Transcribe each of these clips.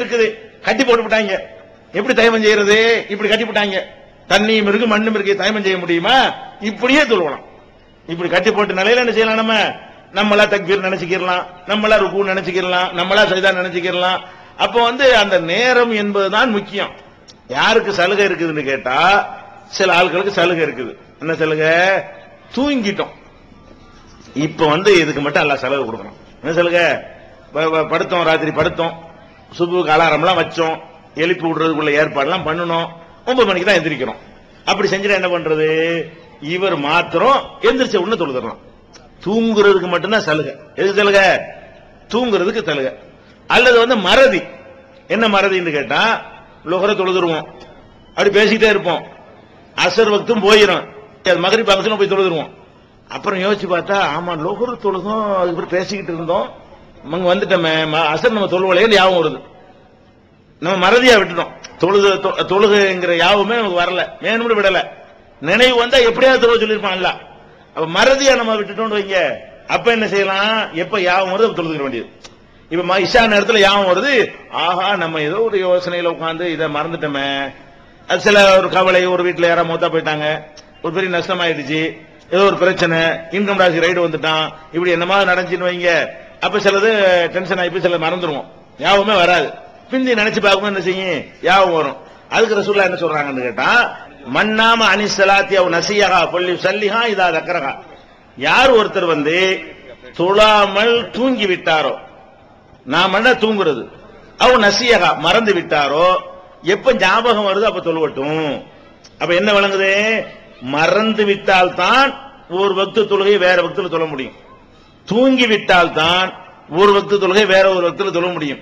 இருக்குது. கட்டி போட்டு விட்டாங்க. எப்படி தயமம் செய்யறது? இப்படி கட்டி விட்டாங்க தண்ணியும் இருக்கு மண்ணும் இருக்கு. தயமம் செய்ய முடியுமா? இப்படியே தொழுவலாம் இப்படி கட்டி போட்டு நிலையில என்ன செய்யலாம் நம்ம? நம்மளா தக்பீர் நினைச்சுக்கிறலாம் நம்மளா ருக்கு நினைச்சுக்கிறலாம் நம்மளா சைதா நினைச்சுக்கிறலாம் அப்போ வந்து அந்த நேரம் என்பதுதான் முக்கியம். யாருக்கு சலுகை இருக்குதுன்னு கேட்டா சில ஆட்களுக்கு சலுகை இருக்குது. என்ன சலுகை? தூங்கிட்டோம். இப்ப வந்து இதுக்கு மட்டும் எல்லாம் சலுகை கொடுக்கணும். என்ன சலுகை? படுத்தோம் ராத்திரி படுத்தோம். சுபுக்கு அலாரம்லாம் வச்சோம். எழுப்பி விடுறதுக்குள்ள ஏற்பாடுலாம் பண்ணணும் ஒன்பது மணிக்கு தான் எந்திரிக்கிறோம். அப்படி செஞ்சுட்டா என்ன பண்றது? இவர் மாத்திரம் எந்திரிச்ச உடனே தொழுதுறோம் தூங்குறதுக்கு மட்டும்தான் சலுகை. எதுக்கு சலுகை? தூங்குறதுக்கு சலுகை. அல்லது வந்து மறதி. என்ன மறதின்னு கேட்டா லுகரை தொழுதுருவோம். அப்படி பேசிக்கிட்டே இருப்போம். அசர் வக்தும் போயிடும் மகரி அம்சம் போய் தொழுதுருவோம். அப்புறம் யோசிச்சு பார்த்தா ஆமா லோகர் தொழுதும் அதுக்கப்புறம் பேசிக்கிட்டு இருந்தோம். நம்ம வந்துட்டோமே ம- அசர் நம்ம தொழுவலையே ஞாபகம் வருது. நம்ம மறதியா விட்டுட்டோம். தொழுது தொ- யாவுமே நமக்கு வரல. வேணும்னு விடல. நினைவு வந்தா எப்படியாவது தொழுவ சொல்லியிருப்பான்ல அப்ப மறதியா நம்ம விட்டுட்டோம்னு வைங்க. அப்ப என்ன செய்யலாம்? எப்ப யாவும் வருது தொழுதுக்க வேண்டியது. இப்ப இஷா நேரத்துல யாவும் வருது. ஆஹா நம்ம ஏதோ ஒரு யோசனையில உட்காந்து இதை மறந்துட்டோமே. அது சில ஒரு கவலை ஒரு வீட்டுல யாரா மூத்தா போயிட்டாங்க. ஒரு பெரிய நஷ்டம் ஆயிடுச்சு ஏதோ ஒரு பிரச்சனை. இன்கம் டாக்ஸ் ரைடு வந்துட்டான். இப்படி என்னமா நடந்துச்சுன்னு வைங்க. அப்ப சிலது டென்ஷன் ஆகி போய் சில மறந்துடுவோம் யாவுமே வராது. பிந்தி நினைச்சு பார்க்கும்போது என்ன செய்யும்? யாவும் வரும். அதுக்கு ரசூல்லா என்ன சொல்றாங்கன்னு கேட்டா மண்ணாம அனிசலாத்தி அவ் நசியகா பொல்லி சல்லிஹா இதா தக்கரகா யார் ஒருத்தர் வந்து துளாமல் தூங்கி விட்டாரோ நாம என்ன தூங்குறது? அவ நசியகா மறந்து விட்டாரோ எப்ப ஞாபகம் வருதோ அப்ப தொழுவட்டும். அப்ப என்ன விளங்குது? மறந்து விட்டால் தான் ஒரு பக்து தொழுகை வேற பக்தில் தொழ முடியும். தூங்கிவிட்டால் தான் ஒரு பக்து தொழுகை வேற ஒரு பக்தில தொழ முடியும்.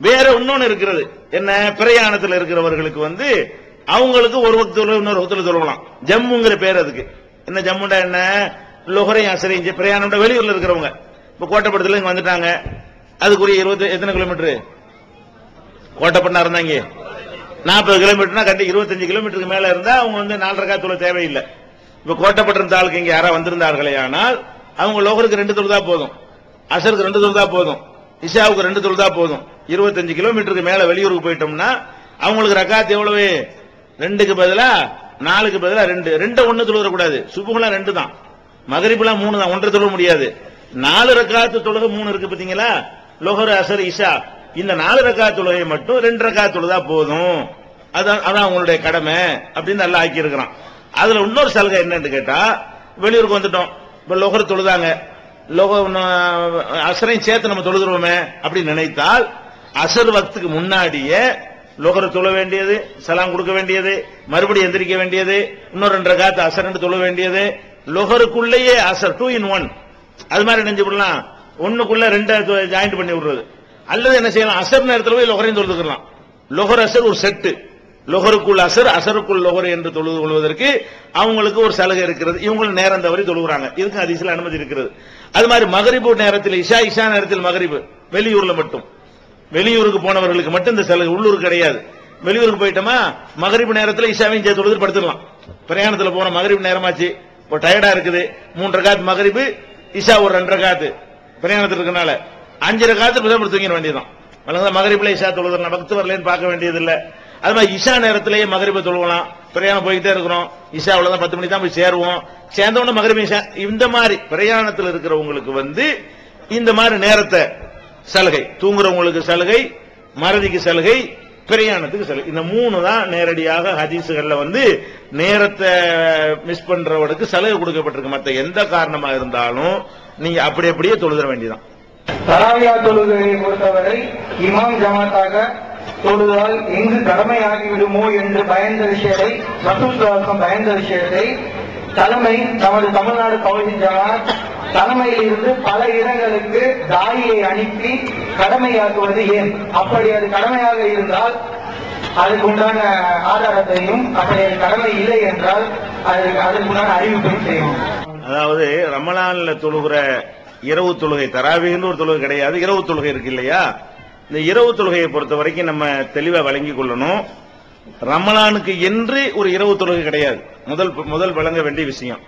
வேற இன்னொன்னு இருக்கிறது. என்ன? பிரயாணத்தில் இருக்கிறவர்களுக்கு வந்து அவங்களுக்கு ஒரு பக்து தொழுகை இன்னொரு பக்தில தொழலாம் ஜம்முங்கிற பேர் அதுக்கு. என்ன ஜம்முண்டா என்ன? லொஹரையும் அசரையும் பிரயாணம் வெளியூர்ல இருக்கிறவங்க. இப்ப கோட்டைப்படத்துல இங்க வந்துட்டாங்க. அதுக்குரிய இருபத்தி எத்தனை கிலோமீட்டர்? கோட்டைப்பட்டினா இருந்தாங்க நாற்பது கிலோமீட்டர்னா கண்டி இருபத்தஞ்சு கிலோமீட்டருக்கு மேல இருந்தா அவங்க வந்து நாலரை காத்துல தேவையில்லை. இப்ப கோட்டைப்பட்டிருந்த ஆளுக்கு இங்க யாராவது வந்திருந்தார்களே ஆனால் அவங்க லோகருக்கு ரெண்டு தொழுதா போதும். அசருக்கு ரெண்டு தொழுதா போதும். இஷாவுக்கு ரெண்டு தொழுதா போதும். இருபத்தஞ்சு கிலோமீட்டருக்கு மேல வெளியூருக்கு போயிட்டோம்னா அவங்களுக்கு ரக்காத் எவ்வளவு? ரெண்டுக்கு பதிலா நாலுக்கு பதிலா ரெண்டு. ரெண்டு ஒன்னு தொழுகிற கூடாது. சுபுகலாம் ரெண்டு தான். மகரிப்புலாம் மூணு தான். ஒன்றரை தொழுக முடியாது. நாலு ரக்காத்து தொழுக மூணு இருக்கு பாத்தீங்களா லோஹர் அசர் இஷா. இந்த நாலு ரக்கா தொழுகை மட்டும் ரெண்டு ரக்கா தொழுதா போதும். அதான் அதான் அவங்களுடைய கடமை அப்படின்னு நல்லா ஆக்கி இருக்கிறான் அதுல இன்னொரு சலுகை என்னன்னு கேட்டா வெளியூருக்கு வந்துட்டோம். இப்ப லோகர் தொழுதாங்க. லொக அசரையும் சேர்த்து நம்ம தொழுதுருவோமே அப்படின்னு நினைத்தால் அசர் வக்துக்கு முன்னாடியே லோகரை தொழ வேண்டியது சலாம் கொடுக்க வேண்டியது மறுபடியும் எந்திரிக்க வேண்டியது இன்னொரு ரெண்டரை காத்து அசர் தொழ வேண்டியது லொகருக்குள்ளேயே அசர் டூ இன் ஒன் அது மாதிரி நினைஞ்சு விடலாம். ஒண்ணுக்குள்ள ரெண்டு ஜாயிண்ட் பண்ணி விடுறது. அல்லது என்ன செய்யலாம்? அசர் நேரத்தில் போய் லொஹரையும் தொழுதுக்கலாம். லொகர் அசர் ஒரு செட்டு லொஹருக்குள் அசர் அசருக்குள் லொஹர் என்று தொழுது கொள்வதற்கு அவங்களுக்கு ஒரு சலுகை இருக்கிறது. இவங்களும் நேரம் தவறி தொழுகிறாங்க. இதுக்கு அதிசல அனுமதி இருக்கிறது. அது மாதிரி மகரிபு நேரத்தில் இஷா இஷா நேரத்தில் மகரிபு. வெளியூர்ல மட்டும். வெளியூருக்கு போனவர்களுக்கு மட்டும் இந்த சலுகை. உள்ளூர் கிடையாது. வெளியூருக்கு போயிட்டோமா மகரிபு நேரத்தில் இஷாவையும் சேர்த்து தொழுது படுத்துடலாம். பிரயாணத்தில் போன மகரிபு நேரமாச்சு. இப்போ டயர்டா இருக்குது. மூன்று ரகாத் மகரிபு இஷா ஒரு ரெண்டு ரகாத்து. பிரயாணத்தில் இருக்கனால அஞ்சு ரகாத்து பிரதமர் தூங்கிட வேண்டியதுதான். வழங்க மகரிபுல இஷா தொழுதுலாம் பக்து வரலன்னு பார்க்க வேண்டியதில்லை. அது மாதிரி இஷா நேரத்திலேயே மகரிப தொழுவலாம். பிரயாணம் போய்கிட்டே இருக்கிறோம். இஷாவுல தான் பத்து மணிக்கு தான் போய் சேருவோம். சேர்ந்தவொடனே மகரிப இஷா இந்த மாதிரி பிரயாணத்தில் இருக்கிறவங்களுக்கு வந்து இந்த மாதிரி நேரத்தை சலுகை. தூங்குறவங்களுக்கு சலுகை மறதிக்கு சலுகை பிரயாணத்துக்கு சலுகை. இந்த மூணு தான் நேரடியாக ஹதீசுகள்ல வந்து நேரத்தை மிஸ் பண்றவனுக்கு சலுகை கொடுக்கப்பட்டிருக்கு. மத்த எந்த காரணமா இருந்தாலும் நீங்க அப்படி அப்படியே தொழுத வேண்டியதான் தராவியா தொழுகையை பொறுத்தவரை இமாம் ஜமாத்தாக தொழுதால் எங்கு கடமையாகி விடுமோ என்று பயந்த விஷயத்தை ரசூல் பயந்த விஷயத்தை தலைமை நமது தமிழ்நாடு கவுன்சில் ஜமாத் தலைமையில் இருந்து பல இடங்களுக்கு தாயை அனுப்பி கடமையாக்குவது ஏன்? அப்படி அது கடமையாக இருந்தால் அதுக்கு உண்டான ஆதாரத்தையும் அப்படி அது கடமை இல்லை என்றால் அதுக்கு அதுக்குண்டான அறிவிப்பையும் செய்யும். அதாவது ரமலான்ல தொழுகிற இரவு தொழுகை தராவின்னு ஒரு தொழுகை கிடையாது. இரவு தொழுகை இருக்கு இல்லையா? இந்த இரவு தொழுகையை பொறுத்த வரைக்கும் நம்ம தெளிவா வழங்கிக் கொள்ளணும். ரமலானுக்கு என்று ஒரு இரவு தொழுகை கிடையாது. முதல் முதல் வழங்க வேண்டிய விஷயம்.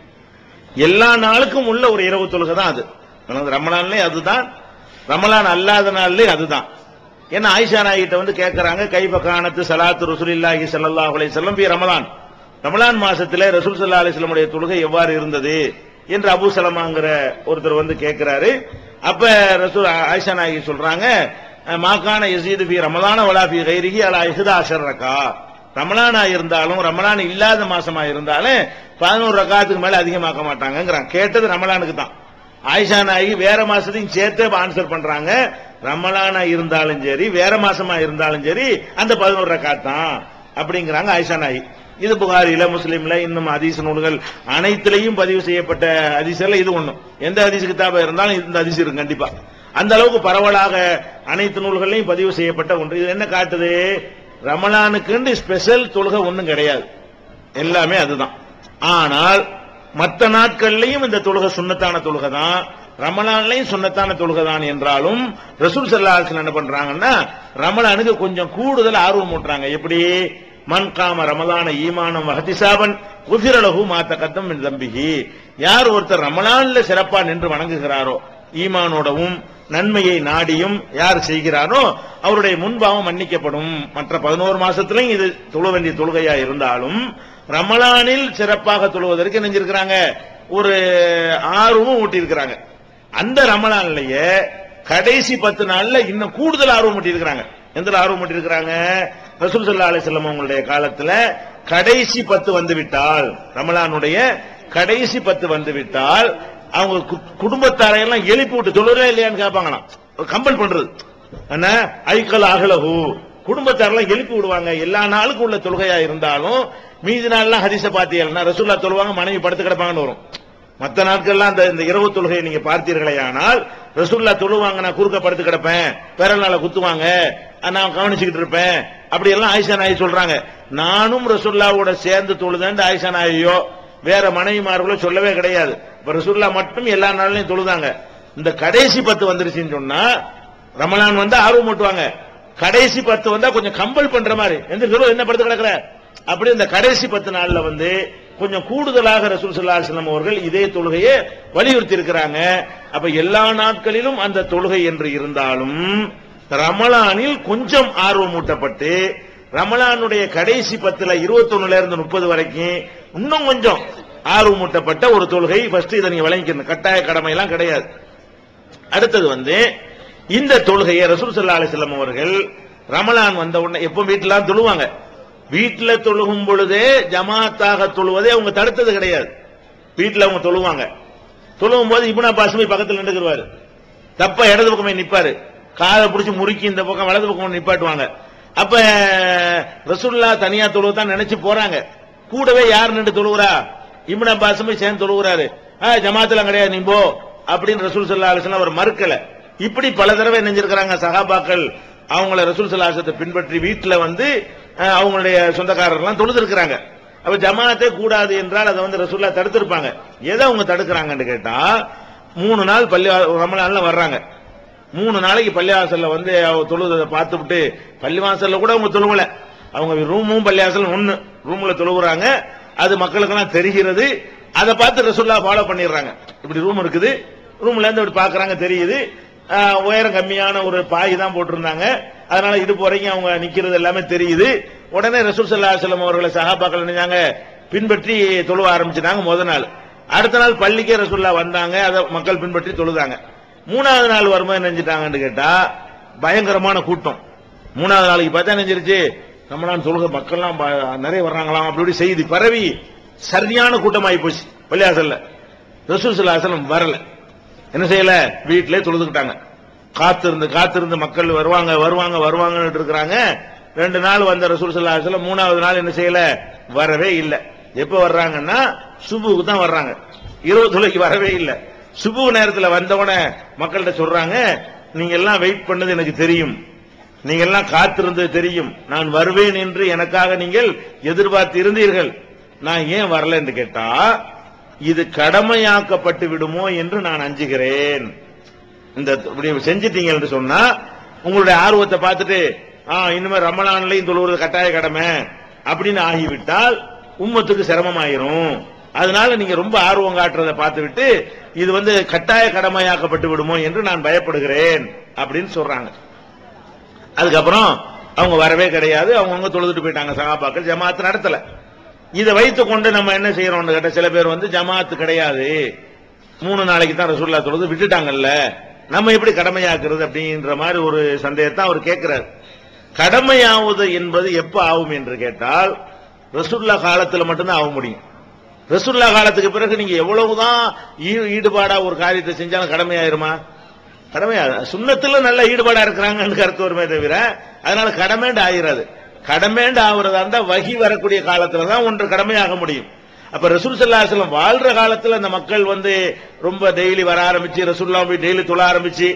எல்லா நாளுக்கும் உள்ள ஒரு இரவு தொழுகை தான் அது. ரமலான்லே அதுதான். ரமலான் அல்லாத நாள்லயே அதுதான். ஏன்னா ஆயிஷா நாயிட்ட வந்து கேட்கறாங்க கைபகானத்து சலாத்து ரசூல் இல்லாஹி சல்லாஹ் அலைஹி செல்லம் பி ரமலான். ரமலான் மாசத்துல ரசூல் சல்லா அலைஹி தொழுகை எவ்வாறு இருந்தது என்று அபு சலமாங்கிற ஒருத்தர் வந்து கேட்கிறாரு அப்ப ரசூல் ஆயிஷா நாயகி சொல்றாங்க மாக்கான யசீது பி ரமலான வலாபி கைரிகி அலா இஹ்தா ரகா ரமலானா இருந்தாலும் ரமலான் இல்லாத மாசமா இருந்தாலும் பதினோரு ரகாத்துக்கு மேல அதிகமாக்க மாட்டாங்கங்கிறான். கேட்டது ரமலானுக்கு தான். ஆயிஷா நாயகி வேற மாசத்தையும் சேர்த்து ஆன்சர் பண்றாங்க. ரமலானா இருந்தாலும் சரி வேற மாசமா இருந்தாலும் சரி அந்த பதினோரு ரகாத் தான் அப்படிங்கிறாங்க ஆயிஷா நாயகி. இது புகாரில முஸ்லீம்ல இன்னும் அதிச நூல்கள் அனைத்திலையும் பதிவு செய்யப்பட்ட ஹதீஸ்ல இது ஒண்ணும். எந்த அதிசு கிதாபா இருந்தாலும் இந்த அதிசு இருக்கும் கண்டிப்பா. அந்த அளவுக்கு பரவலாக அனைத்து நூல்களையும் பதிவு செய்யப்பட்ட ஒன்று. இது என்ன காட்டுது? ரமலானுக்குன்னு ஸ்பெஷல் தொழுகை ஒன்றும் கிடையாது. எல்லாமே அதுதான். ஆனால் மற்ற நாட்கள்லையும் இந்த தொழுகை சுண்ணத்தான தொழுகை தான். ரமலான்லையும் சுண்ணத்தான தொழுகை தான் என்றாலும் ரசூல் சல்லாஹ் என்ன பண்றாங்கன்னா ரமலானுக்கு கொஞ்சம் கூடுதல் ஆர்வம் ஊட்டுறாங்க. எப்படி? மன் காம ரமலான ஈமானம் வஹதிசாபன் குதிரலகு மாத்த கத்தம் என் தம்பிகி யார் ஒருத்தர் ரமலான்ல சிறப்பா நின்று வணங்குகிறாரோ ஈமானோடவும் நன்மையை நாடியும் யார் செய்கிறாரோ அவருடைய முன்பாவம் மன்னிக்கப்படும். மற்ற பதினோரு மாசத்திலும் இது தொழ வேண்டிய தொழுகையா இருந்தாலும் ரமலானில் சிறப்பாக தொழுவதற்கு நினைஞ்சிருக்கிறாங்க ஒரு ஆர்வமும் ஊட்டியிருக்கிறாங்க. அந்த ரமலான்லயே கடைசி பத்து நாள்ல இன்னும் கூடுதல் ஆர்வம் ஊட்டியிருக்கிறாங்க. எந்த ஆர்வம் ஊட்டியிருக்கிறாங்க? ரசூல் சல்லா அலிஸ்லாம் அவங்களுடைய காலத்துல கடைசி பத்து வந்துவிட்டால் ரமலானுடைய கடைசி பத்து வந்துவிட்டால் அவங்க கு- குடும்பத்தாரையெல்லாம் எழுப்பி விட்டு தொழிலே இல்லையான்னு கேட்பாங்களாம். கம்பல் பண்றது. என்ன ஐக்கல் அகலகு குடும்பத்தாரெல்லாம் எழுப்பி விடுவாங்க. எல்லா நாளுக்கும் உள்ள தொழுகையா இருந்தாலும் மீதி நாள்லாம் ஹரிச பார்த்தீங்கன்னா ரசூல்லா தொழுவாங்க மனைவி படுத்து கிடப்பாங்கன்னு வரும். மத்த நாட்கள்லாம் அந்த இந்த இரவு தொழுகையை நீங்க பார்த்தீர்களே ஆனால் ரசூல்லா தொழுவாங்க நான் குறுக்க படுத்து கிடப்பேன். பிற நாள குத்துவாங்க நான் கவனிச்சுக்கிட்டு இருப்பேன். அப்படி எல்லாம் ஆயிஷா நாயி சொல்றாங்க. நானும் ரசூல்லாவோட சேர்ந்து தொழுதேன் ஆயிஷா நாயோ வேற மனைவிமார்களோ சொல்லவே கிடையாது. இப்ப மட்டும் எல்லா நாள்லயும் தொழுதாங்க. இந்த கடைசி பத்து வந்துருச்சுன்னு சொன்னா ரமலான் வந்தா ஆர்வம் மூட்டுவாங்க. கடைசி பத்து வந்தா கொஞ்சம் கம்பல் பண்ற மாதிரி. எந்த சொல்லுவோம் என்ன படுத்து கிடக்குற? அப்படி இந்த கடைசி பத்து நாள்ல வந்து கொஞ்சம் கூடுதலாக ரசூல் ஸல்லல்லாஹு அவர்கள் இதே தொழுகையை வலியுறுத்தி இருக்கிறாங்க அப்ப எல்லா நாட்களிலும் அந்த தொழுகை என்று இருந்தாலும் ரமலானில் கொஞ்சம் ஆர்வம் ஊட்டப்பட்டு ரமலானுடைய கடைசி பத்துல இருபத்தொன்னுல இருந்து முப்பது வரைக்கும் இன்னும் கொஞ்சம் ஆர்வமூட்டப்பட்ட ஒரு தொழுகை. ஃபர்ஸ்ட் இதை நீங்க விளங்கிக்கணும். கட்டாய கடமை எல்லாம் கிடையாது. அடுத்தது வந்து இந்த தொழுகையை ரசூல் சல்லா அலிஸ்லாம் அவர்கள் ரமலான் வந்த உடனே எப்போ வீட்டுலாம் தொழுவாங்க. வீட்டில் தொழுகும் பொழுதே ஜமாத்தாக தொழுவதே அவங்க தடுத்தது கிடையாது. வீட்டில் அவங்க தொழுவாங்க. தொழுவும் போது இப்னு அப்பாஸ் போய் பக்கத்துல நின்றுக்குவாரு தப்ப இடது பக்கமே நிப்பாரு. காலை பிடிச்சி முறுக்கி இந்த பக்கம் வலது பக்கம் நிப்பாட்டுவாங்க. அப்ப ரசுல்லா தனியா தொழுவதான் நினைச்சு போறாங்க. கூடவே யார் நின்று தொழுகிறா? இம்ன அப்பாசும் சேர்ந்து தொழுகிறாரு. ஆ ஜமாத்துல கிடையாது நீ போ அப்படின்னு ரசூல் சல்லா அலிஸ்லாம் அவர் மறுக்கல. இப்படி பல தடவை நெஞ்சிருக்கிறாங்க சகாபாக்கள் அவங்கள ரசூல் சல்லாசத்தை பின்பற்றி வீட்டில் வந்து அவங்களுடைய சொந்தக்காரர்லாம் தொழுது இருக்கிறாங்க அப்ப ஜமாத்தே கூடாது என்றால் அதை வந்து ரசூல்லா தடுத்திருப்பாங்க. எதை அவங்க தடுக்கிறாங்கன்னு கேட்டா மூணு நாள் பள்ளி ரமலான்ல வர்றாங்க. மூணு நாளைக்கு பள்ளிவாசல்ல வந்து அவ தொழுதை பார்த்துவிட்டு பள்ளிவாசல்ல கூட அவங்க தொழுகலை. அவங்க ரூமும் பள்ளிவாசல் ஒண்ணு. ரூம்ல தொழுவுறாங்க. அது மக்களுக்கெல்லாம் தெரிகிறது. அதை பார்த்து ரசுல்லா ஃபாலோ பண்ணிடுறாங்க. இப்படி ரூம் இருக்குது. ரூம்ல இருந்து இப்படி பாக்குறாங்க தெரியுது. உயரம் கம்மியான ஒரு பாய் தான் போட்டிருந்தாங்க. அதனால இடுப்பு வரைக்கும் அவங்க நிக்கிறது எல்லாமே தெரியுது. உடனே ரசூல் சல்லா செல்லம் அவர்களை சகாபாக்கள் நினைச்சாங்க பின்பற்றி தொழுவ ஆரம்பிச்சிட்டாங்க முத நாள். அடுத்த நாள் பள்ளிக்கே ரசூல்லா வந்தாங்க. அதை மக்கள் பின்பற்றி தொழுதாங்க. மூணாவது நாள் வரும்போது நினைஞ்சிட்டாங்கன்னு கேட்டா பயங்கரமான கூட்டம். மூணாவது நாளைக்கு பார்த்தா நினைஞ்சிருச்சு நம்மளாம் தொழுக மக்கள்லாம் நிறைய வர்றாங்களாம். அப்படி இப்படி செய்தி பரவி சரியான கூட்டமாகி போச்சு. பள்ளியாசல்ல. ரசூல் சல்லாசலம் வரல. என்ன செய்யல? வீட்டிலே தொழுதுக்கிட்டாங்க காத்திருந்து காத்திருந்து மக்கள் வருவாங்க வருவாங்க வருவாங்கன்னு இருக்கிறாங்க. ரெண்டு நாள் வந்த ரசூல் சல்லாஹலம் மூணாவது நாள் என்ன செய்யல? வரவே இல்லை. எப்ப வர்றாங்கன்னா? சுபுக்கு தான் வர்றாங்க. இரவு தொலைக்கு வரவே இல்லை. சுபு நேரத்தில் வந்தவன மக்கள்கிட்ட சொல்றாங்க நீங்க எல்லாம் வெயிட் பண்ணது எனக்கு தெரியும். நீங்க எல்லாம் காத்திருந்தது தெரியும். நான் வருவேன் என்று எனக்காக நீங்கள் எதிர்பார்த்து இருந்தீர்கள் நான் ஏன் வரல என்று கேட்டா இது கடமையாக்கப்பட்டு விடுமோ என்று நான் அஞ்சுகிறேன். இந்த இப்படி செஞ்சிட்டீங்க என்று சொன்னா உங்களுடைய ஆர்வத்தை பார்த்துட்டு ஆ இனிமே ரமலான்லையும் தொழுவது கட்டாய கடமை அப்படின்னு ஆகிவிட்டால் உம்மத்துக்கு சிரமமாயிரும். அதனால நீங்க ரொம்ப ஆர்வம் காட்டுறதை பார்த்துவிட்டு இது வந்து கட்டாய கடமையாக்கப்பட்டு விடுமோ என்று நான் பயப்படுகிறேன் அப்படின்னு சொல்றாங்க. அதுக்கப்புறம் அவங்க வரவே கிடையாது. அவங்கவுங்க தொழுதுட்டு போயிட்டாங்க சகாபாக்கள். ஜமாத் நடத்தல. இதை வைத்து கொண்டு நம்ம என்ன செய்யறோம்னு கேட்ட சில பேர் வந்து ஜமாத்து கிடையாது. மூணு நாளைக்கு தான் ரசூல்லா தொழுது விட்டுட்டாங்கல்ல. நம்ம எப்படி கடமையாக்குறது அப்படின்ற மாதிரி ஒரு சந்தேகத்தை அவர் கேட்கிறார் கடமையாவது என்பது எப்ப ஆகும் என்று கேட்டால் ரசூல்லா காலத்தில் மட்டும்தான் ஆக முடியும். ரசூல்லா காலத்துக்கு பிறகு நீங்க எவ்வளவுதான் ஈடுபாடா ஒரு காரியத்தை செஞ்சாலும் கடமையாயிருமா? கடமையாக சுண்ணத்துல நல்ல ஈடுபாடா இருக்கிறாங்கன்னு கருத்து வருமே தவிர அதனால கடமைண்டு ஆகிறது கடமைண்டு ஆகுறதா இருந்தா வகி வரக்கூடிய காலத்துல தான் ஒன்று கடமையாக முடியும். அப்ப ரசூல் சல்லாஹலம் வாழ்ற காலத்துல அந்த மக்கள் வந்து ரொம்ப டெய்லி வர ஆரம்பிச்சு ரசூல்லா போய் டெய்லி தொழ ஆரம்பிச்சு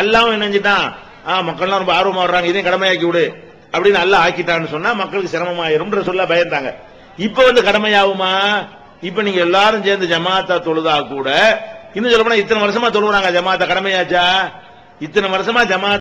அல்லாவும் என்ன செஞ்சுட்டான் ஆ மக்கள்லாம் ரொம்ப ஆர்வமா வர்றாங்க இதையும் கடமையாக்கி விடு அப்படின்னு நல்லா ஆக்கிட்டான்னு சொன்னா மக்களுக்கு சிரமமாயிரும் ரசூல்லா பயந்தாங்க. இப்ப வந்து கடமையாகுமா? இப்ப நீங்க எல்லாரும் சேர்ந்து ஜமாத்தா தொழுதா கூட இன்னும் சொல்ல போனா இத்தனை வருஷமா தொழுகிறாங்க ஜமாத்தா கடமையாச்சா? இத்தனை வருஷமா ஜமாத்